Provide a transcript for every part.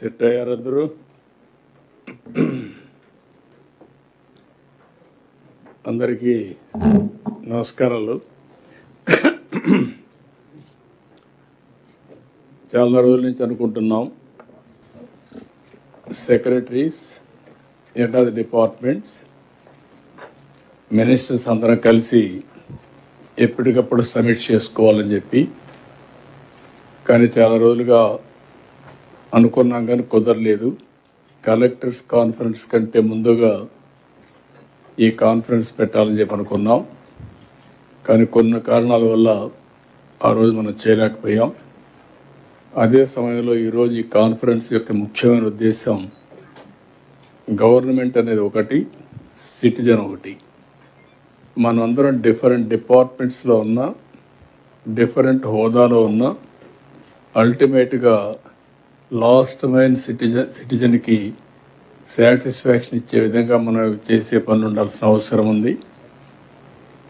Set అయ్యారు అందరూ అందరికీ నమస్కారాలు. చాలా రోజుల నుంచి అనుకుంటున్నాం. Secretaries head of the departments ministers అందరం కలిసి ఎప్పటికప్పుడు సబ్మిట్ చేసుకోవాలని చెప్పి కానీ చాలా రోజులుగా అనుకున్నాం కానీ కుదరలేదు. కలెక్టర్స్ కాన్ఫరెన్స్ కంటే ముందుగా ఈ కాన్ఫరెన్స్ పెట్టాలని చెప్పి అనుకున్నాం. కానీ కొన్ని కారణాల వల్ల ఆ రోజు మనం చేయలేకపోయాం. అదే సమయంలో ఈరోజు ఈ కాన్ఫరెన్స్ యొక్క ముఖ్యమైన ఉద్దేశం గవర్నమెంట్ అనేది ఒకటి సిటిజన్ ఒకటి. మనమందరం డిఫరెంట్ డిపార్ట్మెంట్స్లో ఉన్న డిఫరెంట్ హోదాలో ఉన్న అల్టిమేట్గా లాస్ట్ మైన్ సిటిజన్ సిటిజన్కి సాటిస్ఫాక్షన్ ఇచ్చే విధంగా మనం చేసే పనులు ఉండాల్సిన అవసరం ఉంది.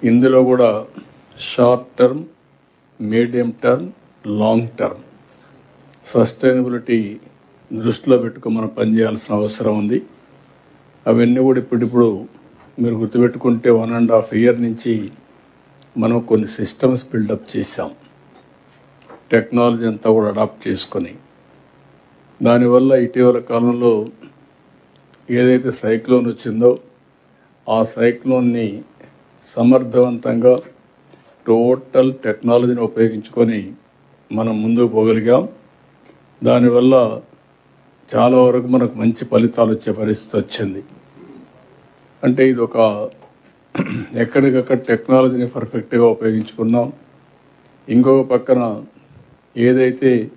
ఇందులో కూడా short term medium term long term. Sustainability దృష్టిలో పెట్టుకుని మనం పనిచేయాల్సిన అవసరం ఉంది. అవన్నీ కూడా ఇప్పుడిప్పుడు మీరు గుర్తుపెట్టుకుంటే వన్ అండ్ హాఫ్ ఇయర్ నుంచి మనం కొన్ని సిస్టమ్స్ బిల్డప్ చేశాం. టెక్నాలజీ అంతా కూడా అడాప్ట్ చేసుకొని. దానివల్ల ఇటీవల కాలంలో ఏదైతే సైక్లోన్ వచ్చిందో ఆ సైక్లోన్ని సమర్థవంతంగా టోటల్ టెక్నాలజీని ఉపయోగించుకొని మనం ముందుకు పోగలిగాం. దానివల్ల చాలా వరకు మనకు మంచి ఫలితాలు వచ్చే పరిస్థితి వచ్చింది. అంటే ఇది ఒక ఎక్కడికక్కడ టెక్నాలజీని పర్ఫెక్ట్గా ఉపయోగించుకున్నాం. ఇంకొక పక్కన ఏదైతే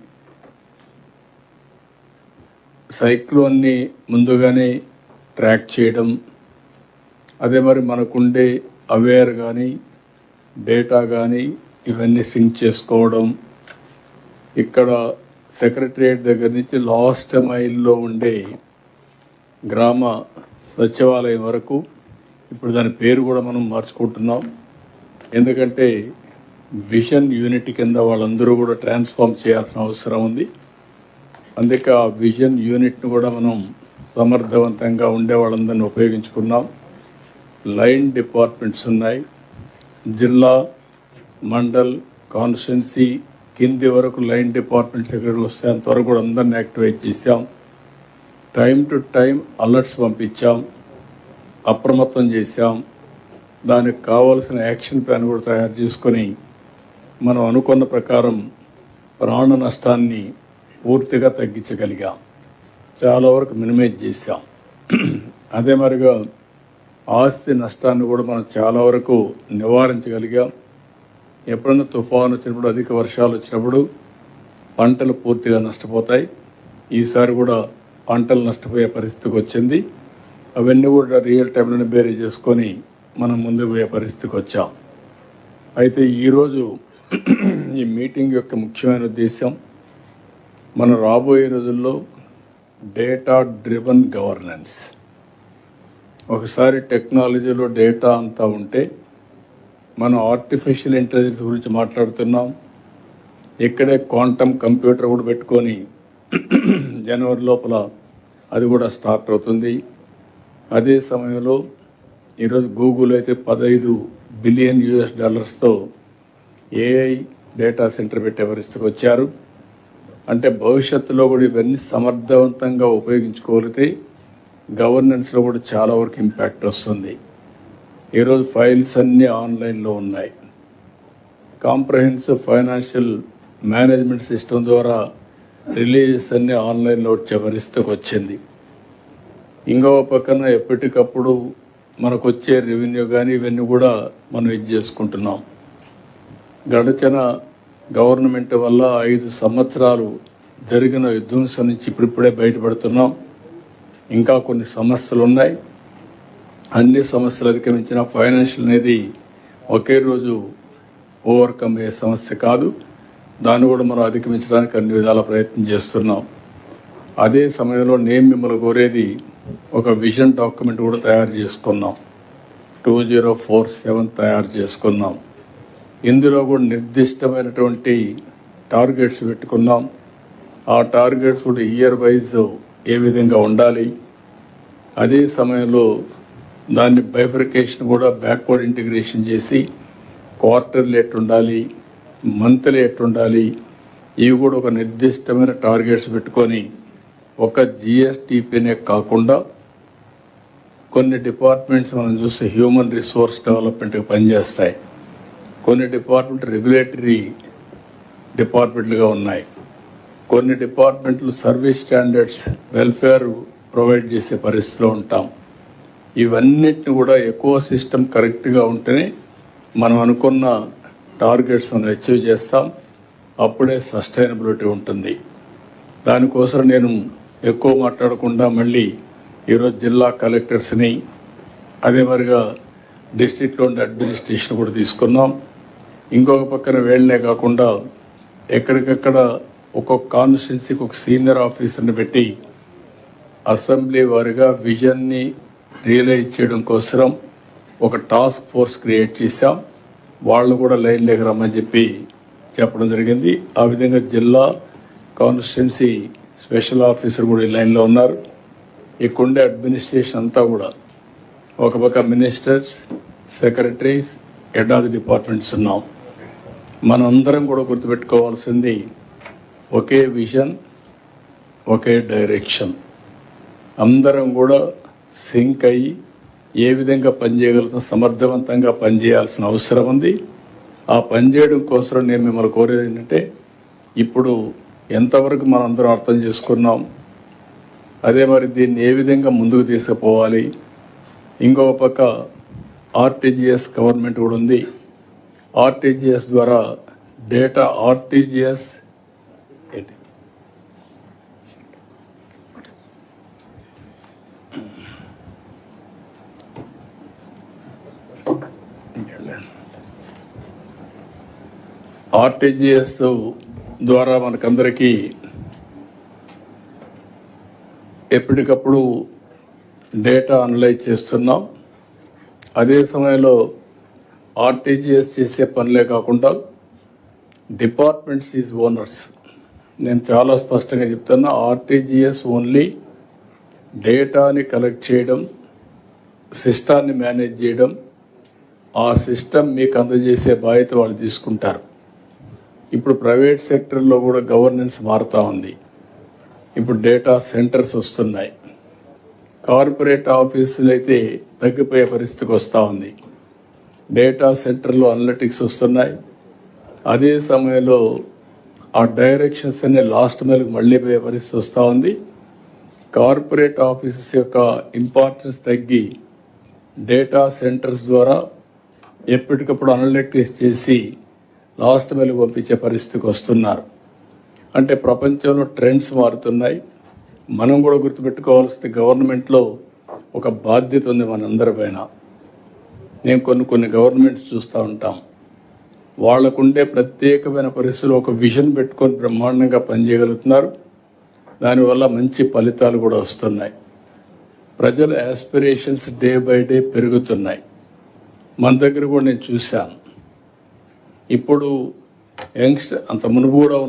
సైక్లోన్ని ముందుగానే ట్రాక్ చేయడం అదే మరి మనకుండే అవేర్ కానీ డేటా కానీ ఇవన్నీ సింక్ చేసుకోవడం. ఇక్కడ సెక్రటరియట్ దగ్గర నుంచి లాస్ట్ మైల్లో ఉండే గ్రామ సచివాలయం వరకు ఇప్పుడు దాని పేరు కూడా మనం మార్చుకుంటున్నాం. ఎందుకంటే విజన్ యూనిట్ కింద వాళ్ళందరూ కూడా ట్రాన్స్ఫార్మ్ చేయాల్సిన అవసరం ఉంది. అందుకే ఆ విజన్ యూనిట్ను కూడా మనం సమర్థవంతంగా ఉండే వాళ్ళందరినీ ఉపయోగించుకున్నాం. లైన్ డిపార్ట్మెంట్స్ ఉన్నాయి. జిల్లా మండల్ కాన్స్టిట్యున్సీ కింది వరకు లైన్ డిపార్ట్మెంట్ సెక్రటరీలు వస్తే అంతవరకు కూడా అందరిని యాక్టివేట్ చేశాం. టైం టు టైం అలర్ట్స్ పంపించాం. అప్రమత్తం చేశాం. దానికి కావాల్సిన యాక్షన్ ప్లాన్ కూడా తయారు చేసుకొని మనం అనుకున్న ప్రకారం ప్రాణ నష్టాన్ని పూర్తిగా తగ్గించగలిగాం. చాలా వరకు మినిమైజ్ చేశాం. అదే మరిగా ఆస్తి నష్టాన్ని కూడా మనం చాలా వరకు నివారించగలిగాం. ఎప్పుడన్నా తుఫాను వచ్చినప్పుడు అధిక వర్షాలు వచ్చినప్పుడు పంటలు పూర్తిగా నష్టపోతాయి. ఈసారి కూడా పంటలు నష్టపోయే పరిస్థితికి వచ్చింది. అవన్నీ కూడా రియల్ టైంలోనే బేరీ చేసుకొని మనం ముందుకు పోయే పరిస్థితికి వచ్చాం. అయితే ఈరోజు ఈ మీటింగ్ యొక్క ముఖ్యమైన ఉద్దేశం మనం రాబోయే రోజుల్లో డేటా డ్రివన్ గవర్నెన్స్ ఒకసారి టెక్నాలజీలో డేటా అంతా ఉంటే మనం ఆర్టిఫిషియల్ ఇంటెలిజెన్స్ గురించి మాట్లాడుతున్నాం. ఇక్కడే క్వాంటమ్ కంప్యూటర్ కూడా పెట్టుకొని జనవరి లోపల అది కూడా స్టార్ట్ అవుతుంది. అదే సమయంలో ఈరోజు గూగుల్ అయితే పదహైదు బిలియన్ యుఎస్ డాలర్స్తో ఏఐ డేటా సెంటర్ పెట్టే పరిస్థితికి వచ్చారు. అంటే భవిష్యత్తులో కూడా ఇవన్నీ సమర్థవంతంగా ఉపయోగించుకోగలిగితే గవర్నెన్స్లో కూడా చాలా వరకు ఇంపాక్ట్ వస్తుంది. ఈరోజు ఫైల్స్ అన్నీ ఆన్లైన్లో ఉన్నాయి. కాంప్రహెన్సివ్ ఫైనాన్షియల్ మేనేజ్మెంట్ సిస్టమ్ ద్వారా రిలీజెస్ అన్నీ ఆన్లైన్లో వచ్చే పరిస్థితికి వచ్చింది. ఇంకో పక్కన ఎప్పటికప్పుడు మనకు వచ్చే రెవెన్యూ కానీ ఇవన్నీ కూడా మనం ఇది చేసుకుంటున్నాం. గడిచిన గవర్నమెంట్ వల్ల ఐదు సంవత్సరాలు జరిగిన విధ్వంసం నుంచి ఇప్పుడిప్పుడే బయటపడుతున్నాం. ఇంకా కొన్ని సమస్యలు ఉన్నాయి అన్ని సమస్యలు అధిగమించిన ఫైనాన్షియల్ అనేది ఒకే రోజు ఓవర్కమ్ అయ్యే సమస్య కాదు. దాన్ని కూడా మనం అధిగమించడానికి అన్ని విధాల ప్రయత్నం చేస్తున్నాం. అదే సమయంలో నేను మిమ్మల్ని కోరేది ఒక విజన్ డాక్యుమెంట్ కూడా తయారు చేసుకున్నాం. టూ జీరో ఫోర్ సెవెన్ తయారు చేసుకున్నాం. ఇందులో కూడా నిర్దిష్టమైనటువంటి టార్గెట్స్ పెట్టుకున్నాం ఆ టార్గెట్స్ కూడా ఇయర్ వైజ్ ఏ విధంగా ఉండాలి? అదే సమయంలో దాన్ని బైఫర్కేషన్ కూడా బ్యాక్వర్డ్ ఇంటిగ్రేషన్ చేసి క్వార్టర్లు ఎట్టుండాలి మంత్లీ ఎట్టుండాలి ఇవి కూడా ఒక నిర్దిష్టమైన టార్గెట్స్ పెట్టుకొని ఒక జిఎస్టిపినే కాకుండా కొన్ని డిపార్ట్మెంట్స్ మనం చూస్తే హ్యూమన్ రిసోర్స్ డెవలప్మెంట్కి పనిచేస్తాయి. కొన్ని డిపార్ట్మెంట్ రెగ్యులేటరీ డిపార్ట్మెంట్లుగా ఉన్నాయి. కొన్ని డిపార్ట్మెంట్లు సర్వీస్ స్టాండర్డ్స్ వెల్ఫేర్ ప్రొవైడ్ చేసే పరిస్థితిలో ఉంటాం. ఇవన్నిటిని కూడా ఎక్కువ సిస్టమ్ కరెక్ట్గా ఉంటేనే మనం అనుకున్న టార్గెట్స్ మనం అచీవ్ చేస్తాం. అప్పుడే సస్టైనబిలిటీ ఉంటుంది. దానికోసం నేను ఎక్కువ మాట్లాడకుండా మళ్ళీ ఈరోజు జిల్లా కలెక్టర్స్ని అదే మరిగా డిస్ట్రిక్ట్లో ఉండే అడ్మినిస్ట్రేషన్ కూడా తీసుకున్నాం. ఇంకొక పక్కన వేళ్ళనే కాకుండా ఎక్కడికక్కడ ఒక్కొక్క కాన్స్టిట్యున్సీకి ఒక సీనియర్ ఆఫీసర్ని పెట్టి అసెంబ్లీ వారిగా విజన్ని రియలైజ్ చేయడం కోసం ఒక టాస్క్ ఫోర్స్ క్రియేట్ చేశాం. వాళ్ళు కూడా లైన్ లేక రమ్మని చెప్పి చెప్పడం జరిగింది. ఆ విధంగా జిల్లా కాన్స్టిట్యున్సీ స్పెషల్ ఆఫీసర్ కూడా ఈ లైన్లో ఉన్నారు. ఇక్కడుండే అడ్మినిస్ట్రేషన్ అంతా కూడా ఒక పక్క ministers secretaries head of the departments ఉన్నాం. మనందరం కూడా గుర్తుపెట్టుకోవాల్సింది ఒకే విజన్ ఒకే డైరెక్షన్. అందరం కూడా సింక్ అయ్యి ఏ విధంగా పనిచేయగలుగుతాం సమర్థవంతంగా పనిచేయాల్సిన అవసరం ఉంది. ఆ పనిచేయడం కోసం నేను మిమ్మల్ని కోరేది ఏంటంటే ఇప్పుడు ఎంతవరకు మనందరం అందరం అర్థం చేసుకున్నాం అదే మరి దీన్ని ఏ విధంగా ముందుకు తీసుకుపోవాలి. ఇంకొక పక్క ఆర్టీజీఎస్ గవర్నమెంట్ కూడా ఉంది. ఆర్టీజీఎస్ ద్వారా డేటా ఆర్టీజీఎస్ ఆర్టీజీఎస్ ద్వారా మనకందరికీ ఎప్పటికప్పుడు డేటా అనలైజ్ చేస్తున్నాం. అదే సమయంలో ఆర్టీజీఎస్ చేసే పనులే కాకుండా డిపార్ట్మెంట్స్ ఈజ్ ఓనర్స్. నేను చాలా స్పష్టంగా చెప్తున్నా ఆర్టీజీఎస్ ఓన్లీ డేటాని కలెక్ట్ చేయడం సిస్టాన్ని మేనేజ్ చేయడం ఆ సిస్టమ్ మీకు అందజేసే బాధ్యత వాళ్ళు తీసుకుంటారు. ఇప్పుడు ప్రైవేట్ సెక్టర్లో కూడా గవర్నెన్స్ మారుతూ ఉంది. ఇప్పుడు డేటా సెంటర్స్ వస్తున్నాయి. కార్పొరేట్ ఆఫీసులు అయితే తగ్గిపోయే పరిస్థితికి వస్తూ ఉంది. డేటా సెంటర్లో అనలిటిక్స్ వస్తున్నాయి. అదే సమయంలో ఆ డైరెక్షన్స్ అనే లాస్ట్ మైల్కి మళ్ళీ పోయే పరిస్థితి వస్తూ ఉంది. కార్పొరేట్ ఆఫీసెస్ యొక్క ఇంపార్టెన్స్ తగ్గి డేటా సెంటర్స్ ద్వారా ఎప్పటికప్పుడు అనలిటిక్స్ చేసి లాస్ట్ మైల్కి పంపించే పరిస్థితికి వస్తున్నారు. అంటే ప్రపంచంలో ట్రెండ్స్ మారుతున్నాయి. మనం కూడా గుర్తుపెట్టుకోవాల్సిన గవర్నమెంట్లో ఒక బాధ్యత ఉంది మనందరిపైన నేను కొన్ని కొన్ని గవర్నమెంట్స్ చూస్తూ ఉంటాం. వాళ్ళకుండే ప్రత్యేకమైన పరిస్థితులు ఒక విజన్ పెట్టుకొని బ్రహ్మాండంగా పనిచేయగలుగుతున్నారు. దానివల్ల మంచి ఫలితాలు కూడా వస్తున్నాయి. ప్రజల యాస్పిరేషన్స్ డే బై డే పెరుగుతున్నాయి. మన దగ్గర కూడా నేను చూశాను. ఇప్పుడు యంగ్స్టర్ అంత మునుపు కూడా